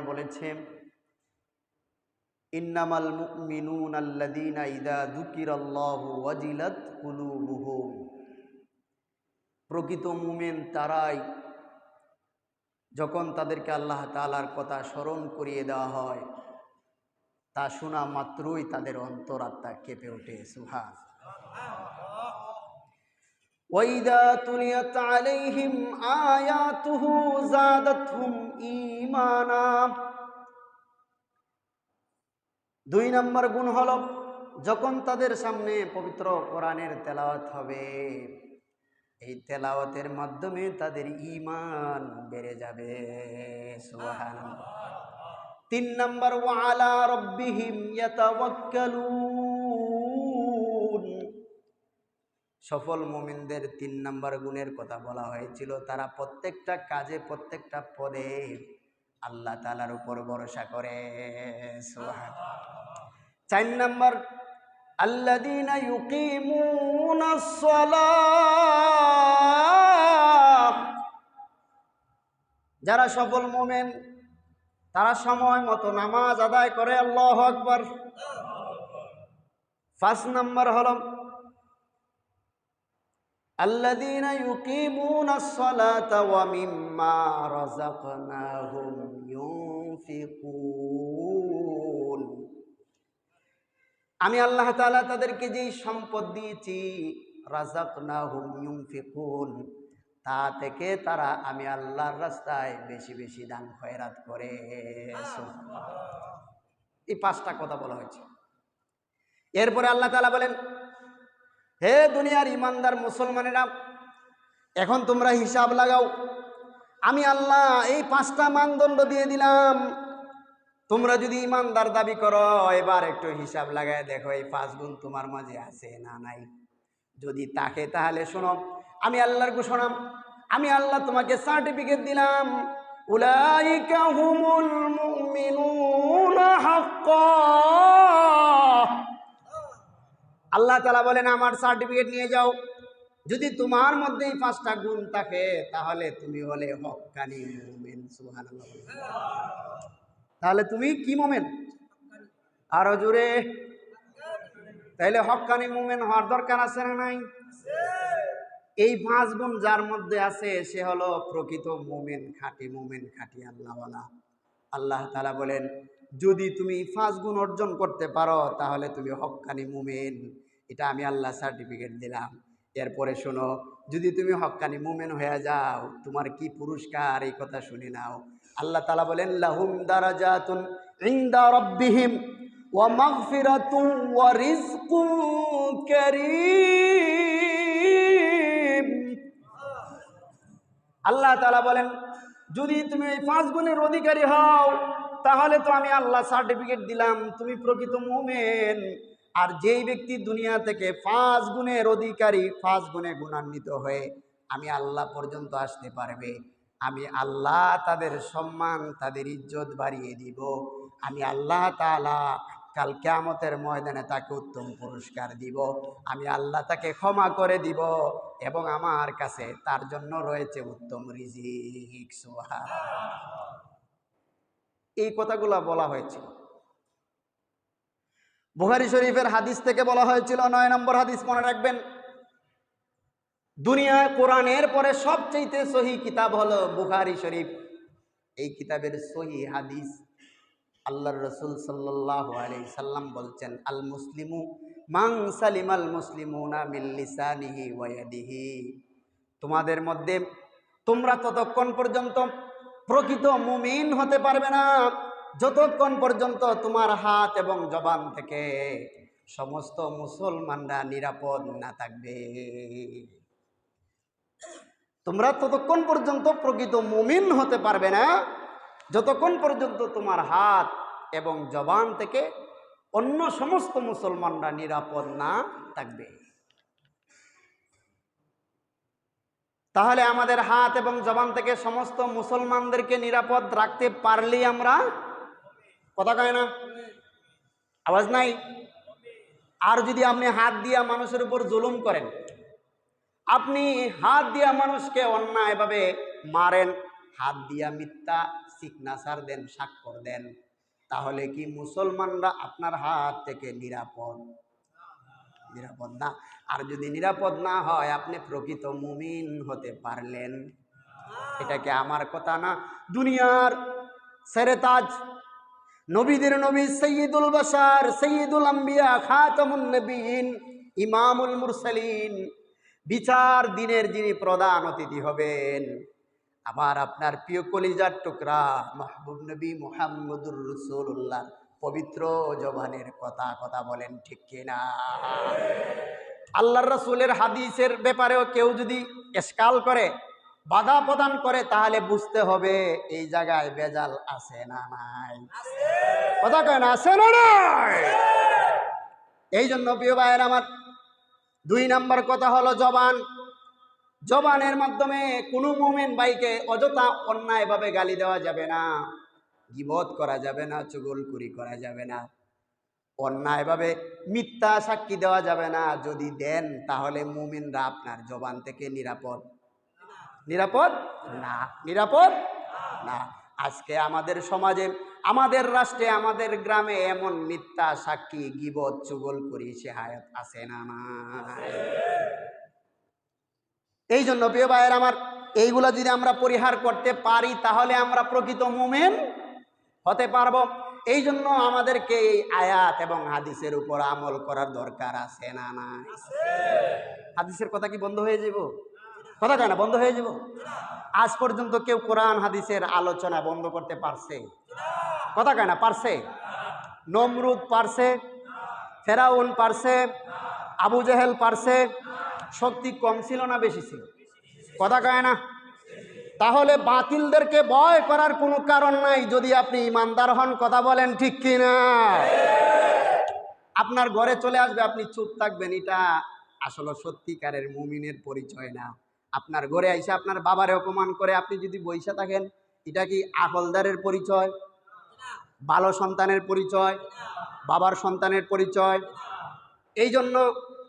বলেছে, ইন্নামাল মুমিনুন আল্লাযীনা ইযা যুকিরাল্লাহু ওয়াজিলাত কুলুবুহুম। প্রকৃত মুমিন তারাই যখন তাদেরকে আল্লাহ তাআলার কথা স্মরণ করিয়ে দেওয়া হয়, তা শোনা মাত্রই তাদের অন্তরাত্মা কেঁপে ওঠে। সুহান وَإِذَا تُلِيَتْ عَلَيْهِمْ آيَاتُهُ زَادَتْهُمْ إِيمَانًا দুই নম্বর গুণ হল যখন তাদের সামনে পবিত্র কোরআনের তেলাওয়াত হবে এই তেলাওয়াতের মাধ্যমে তাদের ঈমান বেড়ে যাবে সুবহানাল্লাহ তিন নম্বর ওয়ালা রব্বিহিম ইয়াতাওয়াক্কালুন সফল মুমিনদের তিন নম্বর গুণের কথা বলা হয়েছিল। তারা প্রত্যেকটা কাজে, প্রত্যেকটা পদে আল্লাহ তালার উপর ভরসা করে। চার নম্বর ইউকিমুনাস সালাহ যারা সফল মোমেন, তারা সময় মতো নামাজ আদায় করে, আল্লাহ আকবর। ফার্স্ট নাম্বার হল الذين يقيمون الصلاة ومما رزقناهم ينفقون আমি আল্লাহ তাআলা তাদেরকে যেই সম্পদ দিয়েছি রাজাক না হুম ইউনফিকুন তা থেকে তারা আমি আল্লাহর রাস্তায় বেশি বেশি দান খয়রাত করে এই পাঁচটা কথা বলা হয়েছে এরপরে আল্লাহ তাআলা বলেন হে দুনিয়ার ইমানদার মুসলমানেরা, এখন তোমরা হিসাব লাগাও। আমি আল্লাহ এই পাঁচটা মানদণ্ড দিয়ে দিলাম। তোমরা যদি ইমানদার দাবি করো, এবার একটু হিসাব লাগায় দেখো, এই পাঁচ গুণ তোমার মাঝে আছে না নাই? যদি তাকে তাহলে শোনো, আমি আল্লাহর ঘোষণা, আমি আল্লাহ তোমাকে সার্টিফিকেট দিলাম। উলাইকা হুমুল মুমিনুনা হাক্কা। আল্লাহ তালা বলেন, আমার সার্টিফিকেট নিয়ে যাও। যদি তোমার মধ্যে এই পাঁচটা গুণ থাকে, তাহলে তুমি হলে হকানি মোমেন। সুবহানাল্লাহ। তাহলে তুমি কি মোমেন? আরও জোরে। তাহলে হকানি মোমেন হওয়ার দরকার আছে না নাই? এই পাঁচ গুণ যার মধ্যে আছে, সে হলো প্রকৃত মোমেন, খাঁটি মোমেন, খাঁটি আল্লাহওয়ালা। আল্লাহ তালা বলেন যদি তুমি পাঁচ গুণ অর্জন করতে পারো, তাহলে তুমি হক্কানি মুমেন। এটা আমি আল্লাহ সার্টিফিকেট দিলাম। এরপরে শোনো, যদি তুমি হক্কানি মুমেন হয়ে যাও, তোমার কি পুরস্কার? এই কথা শুনে নাও। আল্লাহ তালা বলেন, লাহুম দারাজাতুন ইনদা রাব্বিহিম ওয়া আল্লাহ বলেন, যদি তুমি এই পাঁচ গুণের অধিকারী হও তাহলে তো আমি আল্লাহ সার্টিফিকেট দিলাম, তুমি প্রকৃত মোমেন। আর যেই ব্যক্তি দুনিয়া থেকে পাঁচ গুণের অধিকারী, পাঁচ গুণে গুণান্বিত হয়ে আমি আল্লাহ পর্যন্ত আসতে পারবে। আমি আল্লাহ তাদের সম্মান, তাদের ইজ্জত বাড়িয়ে দিব। আমি আল্লাহ তালা কাল কেয়ামতের ময়দানে তাকে উত্তম পুরস্কার দিব। আমি আল্লাহ তাকে ক্ষমা করে দিব এবং আমার কাছে তার জন্য রয়েছে উত্তম রিজিক। সোহা এই কথাগুলো বলা হয়েছিল। বুহারি শরীফের হাদিস থেকে বলা হয়েছিল, নয় নম্বর হাদিস মনে রাখবেন, দুনিয়ায় কোরআনের পরে সবচেয়ে সহি কিতাব হলো বুখারি শরীফ। এই কিতাবের সহি হাদিস আল্লাহ রসুল সাল্লাহ সাল্লাম বলছেন, আল মুসলিমু মাং সালিম আল মুসলিমুনা মিল্লিসানিহি ওয়াদিহি তোমাদের মধ্যে তোমরা ততক্ষণ পর্যন্ত প্রকৃত মুমিন হতে পারবে না। যতক্ষণ পর্যন্ত তোমার হাত এবং জবান থেকে সমস্ত মুসলমানরা নিরাপদ না থাকবে। তোমরা ততক্ষণ পর্যন্ত প্রকৃত মুমিন হতে পারবে না। যতক্ষণ পর্যন্ত তোমার হাত এবং জবান থেকে অন্য সমস্ত মুসলমানরা নিরাপদ না থাকবে। তাহলে আমাদের হাত এবং জবান থেকে সমস্ত মুসলমানদেরকে নিরাপদ রাখতে পারলেই আমরা কথা কয় না? আওয়াজ নাই? আর যদি আপনি হাত দিয়া মানুষের উপর জুলুম করেন, আপনি হাত দিয়া মানুষকে অন্যায়ভাবে মারেন, হাত দিয়া মিথ্যা সিগনেচার দেন, স্বাক্ষর দেন, তাহলে কি মুসলমানরা আপনার হাত থেকে নিরাপদ? নিরাপদ না। আর যদি নিরাপদ না হয়, আপনি প্রকৃত মুমিন হতে পারলেন। এটা কি আমার কথা না? দুনিয়ার সেরেতাজ, নবীদের নবী সৈয়দুল বাসার সৈয়দুল আম্বিয়া, খাতামুন নবীন, ইমামুল মুরসালিন, বিচার দিনের যিনি প্রধান অতিথি হবেন, আবার আপনার প্রিয় কলিজার টুকরা মাহবুব নবী মোহাম্মদুর রসুল্লাহ পবিত্র জবানের কথা কথা বলেন ঠিক কিনা? আল্লাহর রসুলের হাদিসের ব্যাপারেও কেউ যদি এসকাল করে, বাধা প্রদান করে, তাহলে বুঝতে হবে এই জায়গায় বেজাল আছে না নাই। কথা কয় না, আছে না নাই? এই জন্য প্রিয় ভাইয়ের আমার দুই নাম্বার কথা হলো জবান। জবানের মাধ্যমে কোনো মোমেন ভাইকে অযথা অন্যায়ভাবে গালি দেওয়া যাবে না। গিবত করা যাবে না, চুগলকুরি করা যাবে না। অন্যায়ভাবে মিথ্যা সাক্ষী দেওয়া যাবে না। যদি দেন, তাহলে মুমিনরা আপনার জবান থেকে নিরাপদ। নিরাপদ? না। নিরাপদ? না। আজকে আমাদের সমাজে, আমাদের রাষ্ট্রে, আমাদের গ্রামে এমন মিথ্যা সাক্ষী, গিবত চুগল করি সে হায়াত আছে না নাই। এই জন্য প্রিয় ভাইয়ের আমার, এইগুলা যদি আমরা পরিহার করতে পারি, তাহলে আমরা প্রকৃত মুমেন হতে পারব। এই জন্য আমাদেরকে এই আয়াত এবং হাদিসের উপর আমল করার দরকার আছে না নাই? হাদিসের কথা কি বন্ধ হয়ে যাব? কথা কয় না বন্ধ হয়ে যাব? আজ পর্যন্ত কেউ কোরআন হাদিসের আলোচনা বন্ধ করতে পারছে? কথা কয় না পারছে? নমরুদ পারছে? ফেরাউন পারছে? আবু জেহেল পারছে? শক্তি কম ছিল না বেশি ছিল? কথা কয় না? তাহলে বাতিলদেরকে ভয় করার কোনো কারণ নাই, যদি আপনি ইমানদার হন, কথা বলেন ঠিক কিনা? আপনার ঘরে চলে আসবে, আপনি চুপ থাকবেন, এটা আসলে সত্যিকারের মুমিনের পরিচয় না। আপনার ঘরে আইসা আপনার বাবারে অপমান করে আপনি যদি বইসা থাকেন, এটা কি আকলদারের পরিচয়? ভালো সন্তানের পরিচয়? বাবার সন্তানের পরিচয়? এই জন্য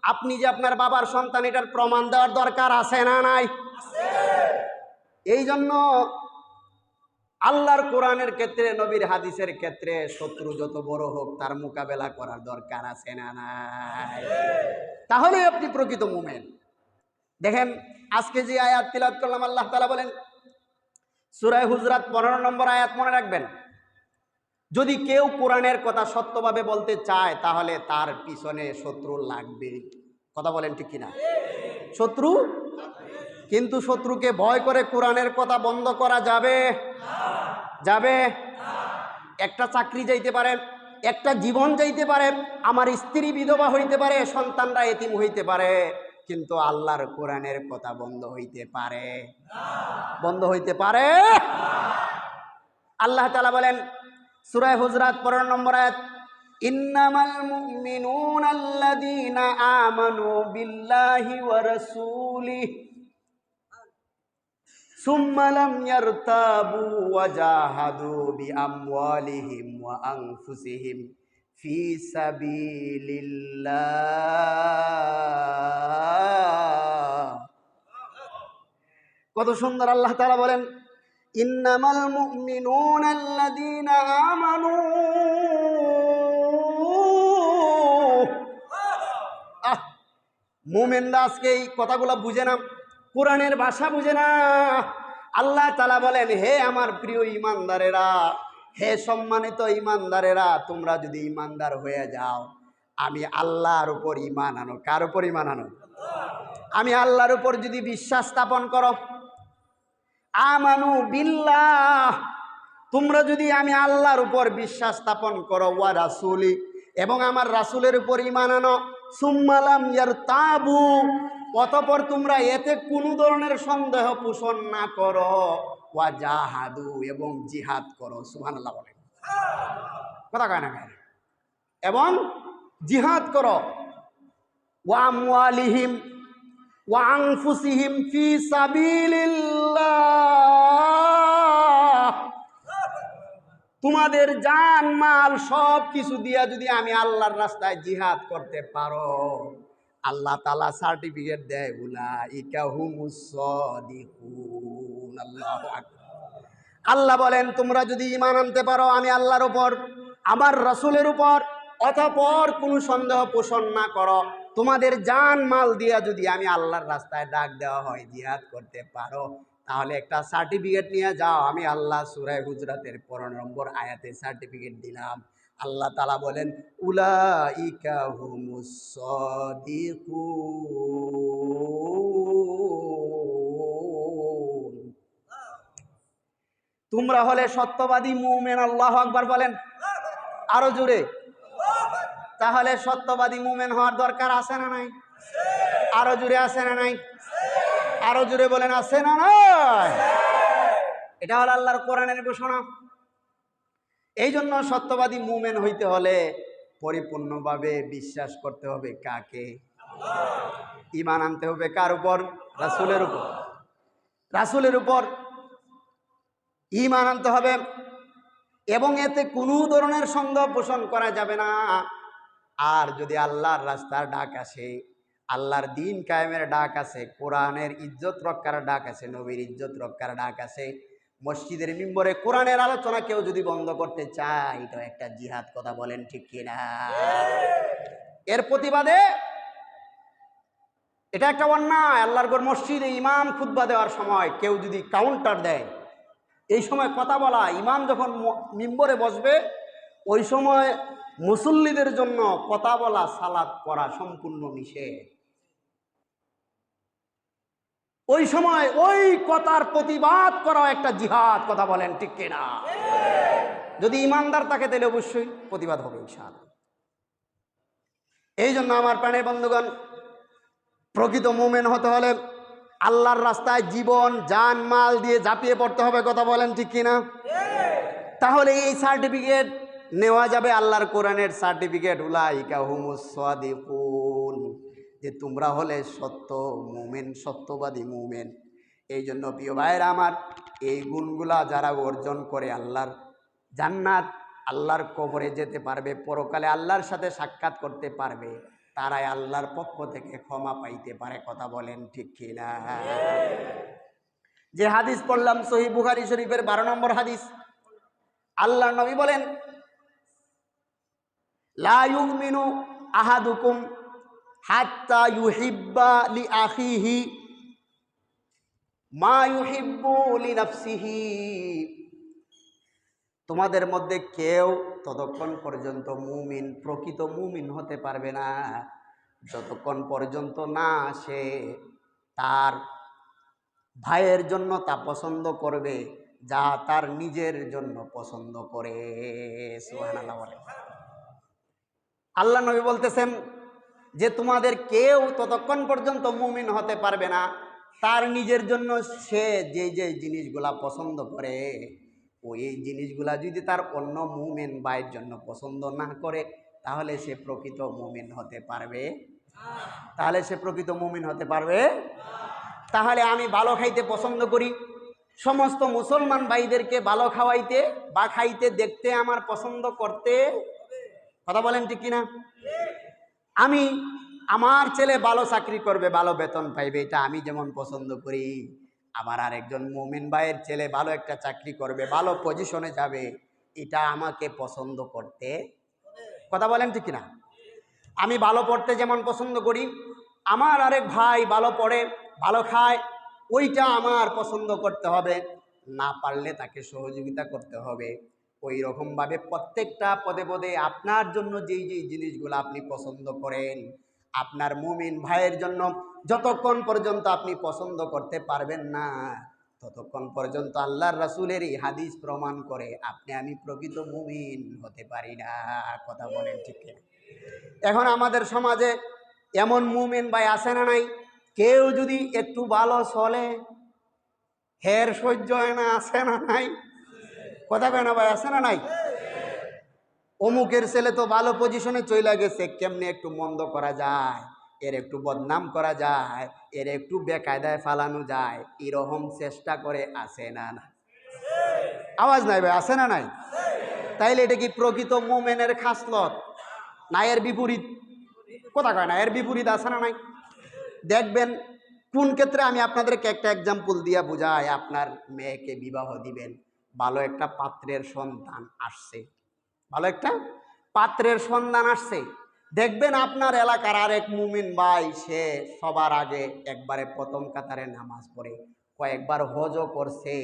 আপনি যে আপনার বাবার সন্তান, এটার প্রমাণ দেওয়ার দরকার আছে না নাই? এই জন্য আল্লাহর কোরআনের ক্ষেত্রে, নবীর হাদিসের ক্ষেত্রে শত্রু যত বড় হোক, তার মোকাবেলা করার দরকার আছে না নাই? তাহলে আপনি প্রকৃত মুমেন। দেখেন, আজকে যে আয়াত তিলাত করলাম, আল্লাহ তালা বলেন সুরায় হুজরাত পনেরো নম্বর আয়াত মনে রাখবেন? যদি কেউ কোরআনের কথা সত্যভাবে বলতে চায়, তাহলে তার পিছনে শত্রু লাগবে কথা বলেন ঠিক কিনা? শত্রু কিন্তু শত্রুকে ভয় করে কোরআনের কথা বন্ধ করা যাবে? যাবে? একটা চাকরি যাইতে পারে, একটা জীবন যাইতে পারে, আমার স্ত্রী বিধবা হইতে পারে, সন্তানরা এতিম হইতে পারে, কিন্তু আল্লাহর কোরআনের কথা বন্ধ হইতে পারে। বন্ধ হইতে পারে? আল্লাহ তালা বলেন সুরায় হুজরাত পনেরো নম্বর আয়াত, ইন্নামাল মুমিনুন আল্লাযীনা আমানু বিল্লাহি ওয়া রাসূলিহি সুম্মা লাম ইয়ারতাবু ওয়া জাহাদু বিআমওয়ালিহিম ওয়া আনফুসিহিম ফি কত সুন্দর আল্লাহ তাআলা বলেন, ইন্নামাল মুমিনুন আল্লাযীনা আমানু মুমিনরা আজকে এই কথাগুলো বুঝে না। কোরআনের ভাষা বুঝে না। আল্লাহ তালা বলেন, হে আমার প্রিয় ইমানদারেরা, হে সম্মানিত ইমানদারেরা, তোমরা যদি ইমানদার হয়ে যাও, আমি আল্লাহর উপর ইমান আনো। কার উপর ইমান আনো? আমি আল্লাহর উপর যদি বিশ্বাস স্থাপন করো। আমানু বিল্লাহ, তোমরা যদি আমি আল্লাহর উপর বিশ্বাস স্থাপন করো, ওয়া রাসুলি, এবং আমার রাসুলের উপর ইমান আনো। সুম্মালাম ইয়ার তাবু অতপর তোমরা এতে কোনো ধরনের সন্দেহ পোষণ না করো। ওয়া জাহাদু এবং জিহাদ করো সুহান আল্লাহ বলেন কথা কয় না? এবং জিহাদ করো। ওয়া মুআলিহিম ওয়া আনফুসিহিম ফি সাবিলিল্লাহ। তোমাদের জান মাল সব কিছু দিয়া যদি আমি আল্লাহর রাস্তায় জিহাদ করতে পারো। আল্লাহ তালা সার্টিফিকেট দেয় উলা ইকা। আল্লাহ বলেন, তোমরা যদি ইমান আনতে পারো আমি আল্লাহর উপর, আমার রসুলের উপর, অতপর কোনো সন্দেহ পোষণ না করো। তোমাদের জান মাল দিয়া যদি আমি আল্লাহর রাস্তায় ডাক দেওয়া হয়, জিহাদ করতে পারো, তাহলে একটা সার্টিফিকেট নিয়ে যাও। আমি আল্লাহ সুরায় গুজরাতের পনেরো নম্বর আয়াতে সার্টিফিকেট দিলাম। আল্লাহ তালা বলেন উলা ইকা তোমরা হলে সত্যবাদী মুমেন, আল্লাহ আকবার বলেন। আরও জুড়ে তাহলে সত্যবাদী মুমেন হওয়ার দরকার আছে না নাই? আরও জুড়ে আছে না নাই? আরও জুড়ে বলেন, আছে না নাই? এটা হলো আল্লাহর কোরআনের ঘোষণা। এই জন্য সত্যবাদী মুমেন হইতে হলে পরিপূর্ণভাবে বিশ্বাস করতে হবে কাকে? ইমান আনতে হবে কার উপর? রাসুলের উপর। রাসুলের উপর ইমান আনতে হবে এবং এতে কোনো ধরনের সন্দেহ পোষণ করা যাবে না। আর যদি আল্লাহর রাস্তার ডাক আসে, আল্লাহর দিন কায়েমের ডাক আছে কোরআনের ইজ্জত রক্ষার ডাক আছে নবীর ইজ্জত রক্ষার ডাক আছে মসজিদের মিম্বরে কোরআনের আলোচনা কেউ যদি বন্ধ করতে চায় এটা একটা জিহাদ কথা বলেন ঠিক কিনা? এর প্রতিবাদে এটা একটা অন্যায় আল্লাহর গড় মসজিদে ইমাম খুদ্া দেওয়ার সময় কেউ যদি কাউন্টার দেয় এই সময় কথা বলা ইমাম যখন মিম্বরে বসবে ওই সময় মুসল্লিদের জন্য কথা বলা সালাদ পড়া সম্পূর্ণ নিষেধ। ওই সময় ওই কথার প্রতিবাদ করা একটা জিহাদ, কথা বলেন ঠিক কিনা? যদি ইমানদার তাকে তাহলে অবশ্যই প্রতিবাদ হবে ইনশাল এই জন্য আমার প্রাণের বন্ধুগণ, প্রকৃত মুমেন হতে হলে আল্লাহর রাস্তায় জীবন, যান, মাল দিয়ে ঝাঁপিয়ে পড়তে হবে, কথা বলেন ঠিক কিনা? তাহলে এই সার্টিফিকেট নেওয়া যাবে আল্লাহর কোরআনের সার্টিফিকেট, উলাইকা হুমুসাদিকুন যে তোমরা হলে সত্য মুমেন, সত্যবাদী মুমেন। এই জন্য প্রিয় ভাইয়ের আমার, এই গুণগুলা যারা অর্জন করে আল্লাহর জান্নাত, আল্লাহর কবরে যেতে পারবে, পরকালে আল্লাহর সাথে সাক্ষাৎ করতে পারবে, তারাই আল্লাহর পক্ষ থেকে ক্ষমা পাইতে পারে, কথা বলেন ঠিক কিনা? যে হাদিস পড়লাম, সহি বুখারি শরীফের বারো নম্বর হাদিস আল্লাহ নবী বলেন, লা ইউমিনু আহাদুকুম হাত্তা ইউহিব্বা লি আখিহি মা ইউহিব্বু লি নাফসিহি তোমাদের মধ্যে কেউ ততক্ষণ পর্যন্ত মুমিন, প্রকৃত মুমিন হতে পারবে না। যতক্ষণ পর্যন্ত না সে তার ভাইয়ের জন্য তা পছন্দ করবে, যা তার নিজের জন্য পছন্দ করে। বলে। আল্লাহ নবী বলতেছেন যে তোমাদের কেউ ততক্ষণ পর্যন্ত মুমিন হতে পারবে না, তার নিজের জন্য সে যে যে জিনিসগুলা পছন্দ করে, ওই জিনিসগুলা যদি তার অন্য মুমেন বাইয়ের জন্য পছন্দ না করে, তাহলে সে প্রকৃত মুমিন হতে পারবে? তাহলে সে প্রকৃত মুমিন হতে পারবে? তাহলে আমি ভালো খাইতে পছন্দ করি। সমস্ত মুসলমান ভাইদেরকে ভালো খাওয়াইতে বা খাইতে, দেখতে, আমার পছন্দ করতে, কথা বলেন ঠিক কিনা? আমি আমার ছেলে ভালো চাকরি করবে, ভালো বেতন পাইবে, এটা আমি যেমন পছন্দ করি। আমার আরেকজন মোমিন ভাইয়ের ছেলে ভালো একটা চাকরি করবে, ভালো পজিশনে যাবে, এটা আমাকে পছন্দ করতে কথা বলেন ঠিক না আমি ভালো পড়তে যেমন পছন্দ করি, আমার আরেক ভাই ভালো পড়ে, ভালো খায়, ওইটা আমার পছন্দ করতে হবে, না পারলে তাকে সহযোগিতা করতে হবে। ওই রকমভাবে প্রত্যেকটা পদে পদে আপনার জন্য যেই যেই জিনিসগুলো আপনি পছন্দ করেন, আপনার মুমিন ভাইয়ের জন্য যতক্ষণ পর্যন্ত আপনি পছন্দ করতে পারবেন না, ততক্ষণ পর্যন্ত আল্লাহর রাসুলের এই হাদিস প্রমাণ করে আপনি আমি প্রকৃত মুমিন হতে পারি না, কথা বলেন ঠিক এখন আমাদের সমাজে এমন মুমিন ভাই আসে না নাই? কেউ যদি একটু ভালো চলে, হের সহ্য হয় না, আছে না নাই? কথা কয় না ভাই, আছে না নাই? অমুকের ছেলে তো ভালো পজিশনে চলে গেছে, কেমনে একটু মন্দ করা যায়? এর একটু বদনাম করা যায়, এর একটু বেকায়দায় ফালানো যায়, এরকম চেষ্টা করে আসে না না? আওয়াজ নাই ভাই, আছে না নাই? তাইলে এটা কি প্রকৃত মোমেনের খাসলত? না, এর বিপরীত। কথা কয় না, এর বিপরীত আছে না নাই? দেখবেন, কোন ক্ষেত্রে আমি আপনাদেরকে একটা এক্সাম্পল দিয়ে বুঝাই, আপনার মেয়েকে বিবাহ দিবেন। ভালো একটা পাত্রের সন্তান আসছে। ভালো একটা পাত্রের সন্ধান আসছে। দেখবেন আপনার এলাকার আরেক মুমিন ভাই সে সবার আগে একবারে প্রথম কাতারে নামাজ পড়ে কয়েকবার হজও করছে।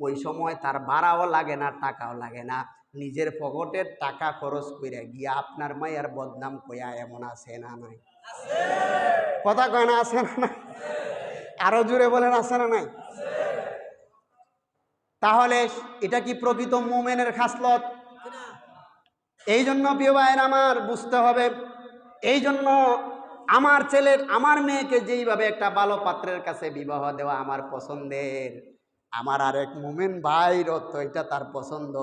ওই সময় তার ভাড়াও লাগে না টাকাও লাগে না। নিজের পকেটের টাকা খরচ করে গিয়া আপনার মায়ের বদনাম কইয়া এমন আছে না নাই? কথা কয় না আছে না নাই? আরও জুড়ে বলেন আছে না নাই? তাহলে এটা কি প্রকৃত মোমেনের খাসলত? এই জন্য প্রিয় ভাইয়ের আমার বুঝতে হবে এই জন্য আমার ছেলের, আমার মেয়েকে যেইভাবে একটা ভালো পাত্রের কাছে বিবাহ দেওয়া আমার পছন্দের, আমার আরেক মোমেন ভাইরও তো এটা তার পছন্দ,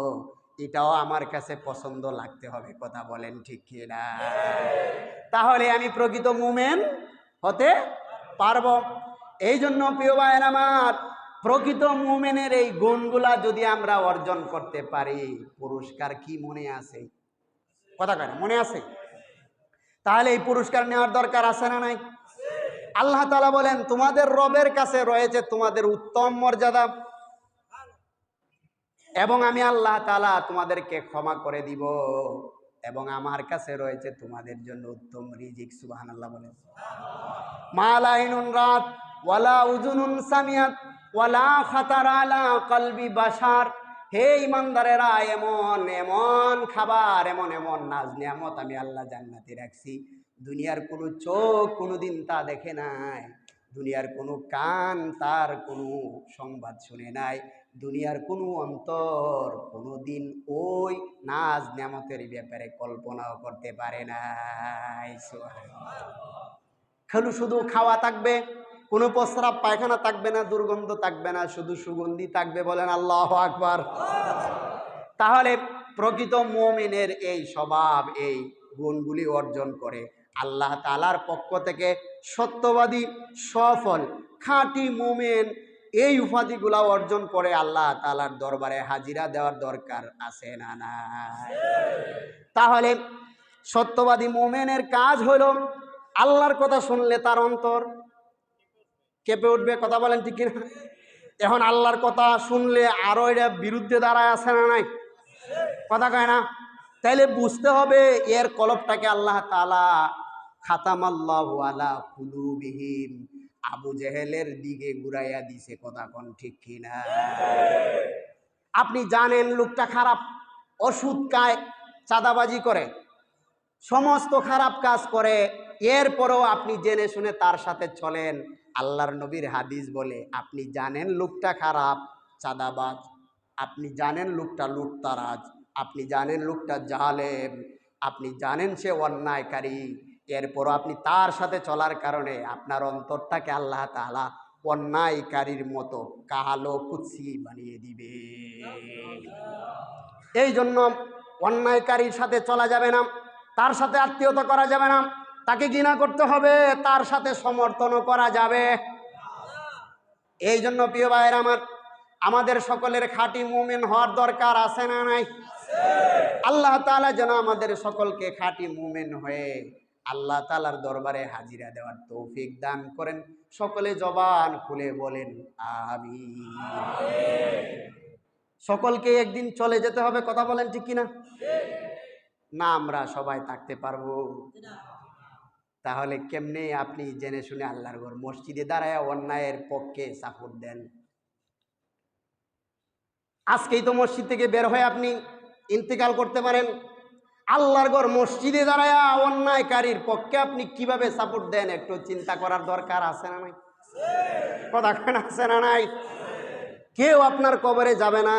এটাও আমার কাছে পছন্দ লাগতে হবে, কথা বলেন ঠিক কিনা? তাহলে আমি প্রকৃত মোমেন হতে পারব। এই জন্য প্রিয় ভাইয়ের আমার প্রকৃত মুমেনের এই গুণগুলা যদি আমরা অর্জন করতে পারি, পুরস্কার কি মনে আছে? কথা কেন মনে আছে? তাহলে এই পুরস্কার নেওয়ার দরকার আছে না নাই? আল্লাহ তালা বলেন, তোমাদের রবের কাছে রয়েছে তোমাদের উত্তম মর্যাদা এবং আমি আল্লাহ তালা তোমাদেরকে ক্ষমা করে দিব এবং আমার কাছে রয়েছে তোমাদের জন্য উত্তম রিজিক। সুবাহান আল্লাহ বলেন মালাইনুন রাত, ওয়ালা উজুনুন সামিয়াত। ওয়ালা খাতার আলা কলবি বাসার হে ইমানদারেরা, এমন এমন খাবার, এমন এমন নাজ নিয়ামত আমি আল্লাহ জান্নাতে রাখছি। দুনিয়ার কোনো চোখ কোনোদিন তা দেখে নাই। দুনিয়ার কোনো কান তার কোনো সংবাদ শুনে নাই। দুনিয়ার কোনো অন্তর কোনো দিন ওই নাজ নিয়ামতের ব্যাপারে কল্পনাও করতে পারে নাই। খালু শুধু খাওয়া থাকবে কোনো প্রস্রাব পায়খানা থাকবে না, দুর্গন্ধ থাকবে না, শুধু সুগন্ধি থাকবে বলেন আল্লাহ আকবার। তাহলে প্রকৃত মোমিনের এই স্বভাব, এই গুণগুলি অর্জন করে আল্লাহ তালার পক্ষ থেকে সত্যবাদী, সফল, খাঁটি মোমেন এই উপাধিগুলা অর্জন করে আল্লাহ তালার দরবারে হাজিরা দেওয়ার দরকার আছে না না তাহলে সত্যবাদী মোমেনের কাজ হলো আল্লাহর কথা শুনলে তার অন্তর কেঁপে উঠবে, কথা বলেন ঠিক কিনা? এখন আল্লাহর কথা শুনলে আরও এটা বিরুদ্ধে দাঁড়ায় আছে না নাই? কথা কয় না? তাইলে বুঝতে হবে এর কলপটাকে আল্লাহ তালা খাতাম আল্লাহ আলা কুলুবিহীন আবু জেহেলের দিকে ঘুরাইয়া দিছে, কথা কোন ঠিক কিনা? আপনি জানেন লোকটা খারাপ, ওষুধ খায়, চাঁদাবাজি করে, সমস্ত খারাপ কাজ করে এরপরেও আপনি জেনে শুনে তার সাথে চলেন। আল্লাহর নবীর হাদিস বলে, আপনি জানেন লোকটা খারাপ, চাঁদাবাজ। আপনি জানেন লোকটা লুটতারাজ। আপনি জানেন লোকটা জালেম। আপনি জানেন সে অন্যায়কারী। এরপরও আপনি তার সাথে চলার কারণে আপনার অন্তরটাকে আল্লাহ তালা অন্যায়কারীর মতো কালো কুৎসি বানিয়ে দিবে। এই জন্য অন্যায়কারীর সাথে চলা যাবে না। তার সাথে আত্মীয়তা করা যাবে না। তাকে ঘৃণা করতে হবে, তার সাথে সমর্থনও করা যাবে। এই জন্য প্রিয় ভাইয়ের আমার, আমাদের সকলের খাঁটি মুমেন হওয়ার দরকার আছে না নাই? আল্লাহ তালা যেন আমাদের সকলকে খাঁটি মুমেন হয়ে আল্লাহ তালার দরবারে হাজিরা দেওয়ার তৌফিক দান করেন। সকলে জবান খুলে বলেন আমি সকলকে একদিন চলে যেতে হবে, কথা বলেন ঠিক কিনা? না, আমরা সবাই থাকতে পারব। তাহলে কেমনে আপনি জেনে শুনে আল্লাহর ঘর? মসজিদে দাঁড়ায় অন্যায়ের পক্ষে সাপোর্ট দেন। আজকেই তো মসজিদ থেকে বের হয়ে আপনি ইন্তেকাল করতে পারেন। আল্লাহর ঘর মসজিদে দাঁড়ায় অন্যায়কারীর পক্ষে আপনি কীভাবে সাপোর্ট দেন একটু চিন্তা করার দরকার আছে না নাই? কথা আছে না নাই? কেউ আপনার কবরে যাবে না।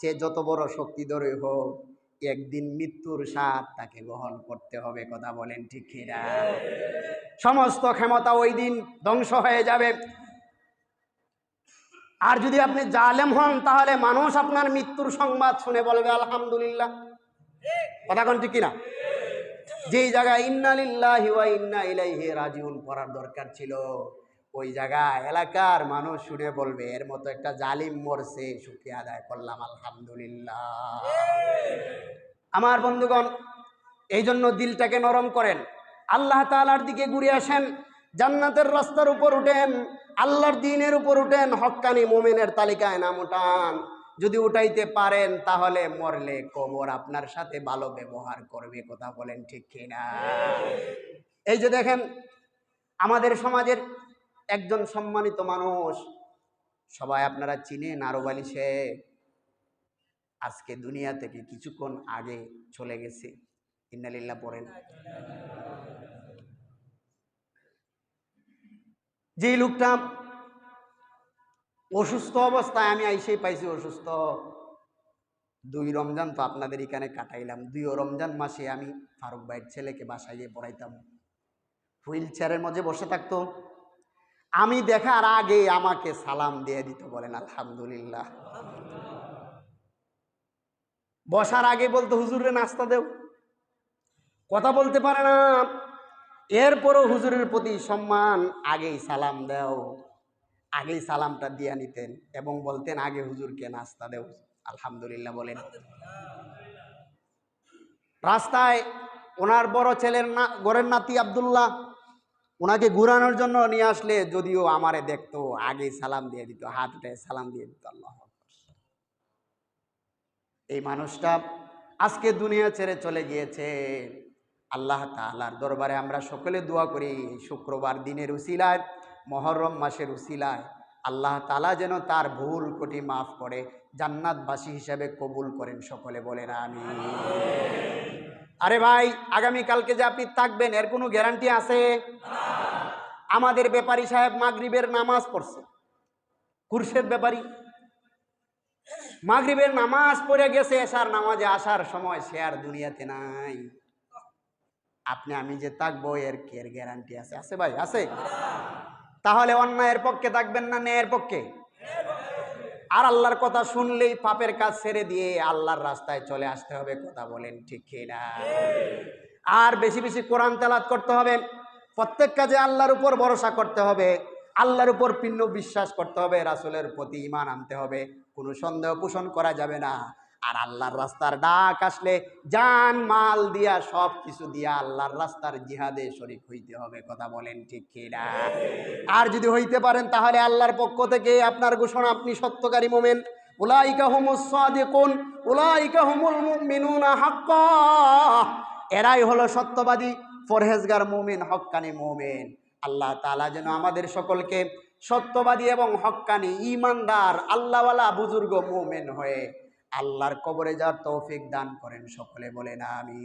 সে যত বড় শক্তিধরই হোক একদিন মৃত্যুর স্বাদ তাকে গ্রহণ করতে হবে, কথা বলেন ঠিক কিনা? সমস্ত ক্ষমতা ওই দিন ধ্বংস হয়ে যাবে। আর যদি আপনি জালেম হন, তাহলে মানুষ আপনার মৃত্যুর সংবাদ শুনে বলবে, আলহামদুলিল্লাহ। কথা কোন ঠিক কিনা? যেই জায়গায় ইন্নালিল্লাহি ইন্না ইলাইহি রাজিউন পড়ার দরকার ছিল। ওই জায়গায় এলাকার মানুষ শুনে বলবে, এর মতো একটা জালিম মরছে, সুখী আদায় করলাম, আলহামদুলিল্লাহ। আমার বন্ধুগণ, এই জন্য দিলটাকে নরম করেন। আল্লাহ তালার দিকে ঘুরে আসেন, জান্নাতের রাস্তার উপর উঠেন, আল্লাহর দিনের উপর উঠেন হক্কানি মোমেনের তালিকায় নাম উঠান। যদি উঠাইতে পারেন, তাহলে মরলে কবর আপনার সাথে ভালো ব্যবহার করবে, কথা বলেন ঠিক কিনা? এই যে দেখেন, আমাদের সমাজের একজন সম্মানিত মানুষ। সবাই আপনারা চিনেন আরব আলী শেখ। আজকে দুনিয়া থেকে কিছুক্ষণ আগে চলে গেছে। ইন্নালিল্লাহ পড়েন। যে লোকটা অসুস্থ অবস্থায়, আমি আইসেই পাইছি অসুস্থ। দুই রমজান তো আপনাদের এখানে কাটাইলাম। দুই রমজান মাসে আমি ফারুক ভাইয়ের ছেলেকে বাসায় গিয়ে পড়াইতাম। হুইল চেয়ারের মধ্যে বসে থাকতো। আমি দেখার আগে আমাকে সালাম দিয়ে দিত বলেন, আলহামদুলিল্লাহ। বসার আগে বলতো, হুজুরে নাস্তা দেও। কথা বলতে পারে না। এরপরও হুজুরের প্রতি সম্মান, আগেই সালাম দাও। আগেই সালামটা দিয়ে নিতেন এবং বলতেন, আগে হুজুরকে নাস্তা দেও। আলহামদুলিল্লাহ বলেন। রাস্তায় ওনার বড় ছেলের না গড়ের নাতি আবদুল্লাহ ওনাকে ঘুরানোর জন্য নিয়ে আসলে যদিও আমারে দেখতো আগে সালাম দিয়ে দিত, হাত উঠে সালাম দিয়ে দিত, আল্লাহ এই মানুষটা আজকে দুনিয়া ছেড়ে চলে গিয়েছে। আল্লাহ তাআলার দরবারে আমরা সকলে দোয়া করি, শুক্রবার দিনের উসিলায়, মহরম মাসের উসিলায় আল্লাহ তাআলা যেন তার ভুল কোটি মাফ করে, জান্নাতবাসী হিসাবে কবুল করেন সকলে বলেন আমি আরে ভাই আগামী কালকে যে আপনি থাকবেন, এর কোনো গ্যারান্টি আছে? আমাদের ব্যাপারী সাহেব মাগরিবের নামাজ পড়ছে। কুরশেদ ব্যাপারী। মাগরিবের নামাজ পড়ে গেছে এসার নামাজে আসার সময় সে আর দুনিয়াতে নাই। আপনি, আমি যে থাকব, এর এর গ্যারান্টি আছে? আছে ভাই, আছে। তাহলে অন্যায়ের পক্ষে থাকবেন না ন্যায়ের পক্ষে? আর আল্লাহর কথা শুনলেই পাপের কাজ ছেড়ে দিয়ে আল্লাহর রাস্তায় চলে আসতে হবে, কথা বলেন ঠিক কিনা? আর বেশি বেশি কোরআন তেলাত করতে হবে, প্রত্যেক কাজে আল্লাহর উপর ভরসা করতে হবে, আল্লাহর উপর পিণ্য বিশ্বাস করতে হবে, রাসুলের প্রতি ইমান আনতে হবে, কোনো সন্দেহ পোষণ করা যাবে না। আর আল্লাহর রাস্তার ডাক আসলে জান, মাল দিয়া, সব কিছু দিয়া আল্লাহর রাস্তার জিহাদে শরিক হইতে হবে, কথা বলেন ঠিক কিনা? আর যদি হইতে পারেন, তাহলে আল্লাহর পক্ষ থেকে আপনার ঘোষণা, আপনি সত্যকারী মোমেন। উলাইকা হুমুস সাদিকুন, উলাইকা হুমুল মুমিনুনা হাক্কা। এরাই হলো সত্যবাদী ফরহেজগার মুমিন, হক্কানি মুমিন। আল্লাহ তাআলা যেন আমাদের সকলকে সত্যবাদী এবং হক্কানি ইমানদার আল্লাহওয়ালা বুজুর্গ মুমিন হয়ে আল্লাহর কবরে যাওয়ার তৌফিক দান করেন সকলে বলে না আমি